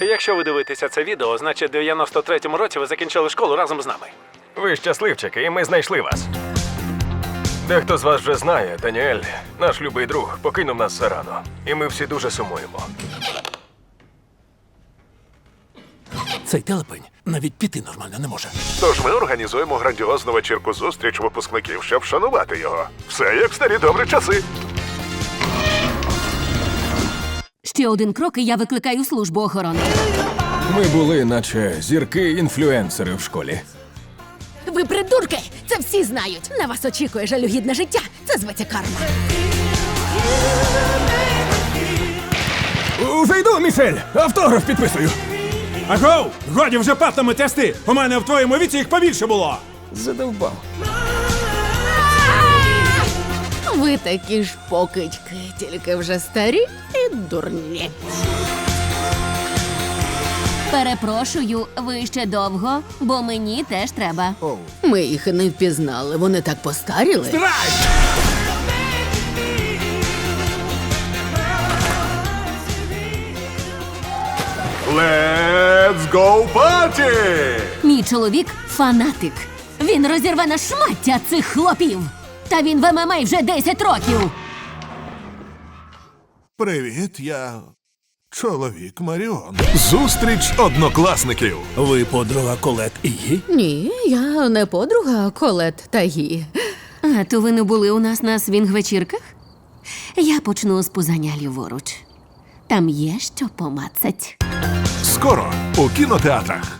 Якщо ви дивитеся це відео, значить в 93-му році ви закінчили школу разом з нами. Ви щасливчики, і ми знайшли вас. Дехто з вас вже знає, Даніель, наш любий друг, покинув нас зарано. І ми всі дуже сумуємо. Цей телепень навіть піти нормально не може. Тож ми організуємо грандіозну вечірку зустріч випускників, щоб вшанувати його. Все як в старі добрі часи. Ще один крок, і я викликаю службу охорони. Ми були, наче зірки-інфлюенсери в школі. Ви придурки! Це всі знають. На вас очікує жалюгідне життя. Це зветься карма. Уже йду, Мішель! Автограф підписую! Агоу! Годі вже патами тести! У мене в твоєму віці їх побільше було! Задовбав. Ви такі ж покидьки, тільки вже старі і дурні. Перепрошую, ви ще довго, бо мені теж треба. Ми їх і не впізнали, вони так постаріли. Let's go party! Мій чоловік фанатик. Він розірве на шмаття цих хлопів. Та він в ММА вже 10 років. Привіт, я чоловік Маріон. Зустріч однокласників. Ви подруга Колет і її? Ні, я не подруга Колет та Гі. А то ви не були у нас на свінг-вечірках? Я почну з пузання ліворуч. Там є що помацать. Скоро у кінотеатрах.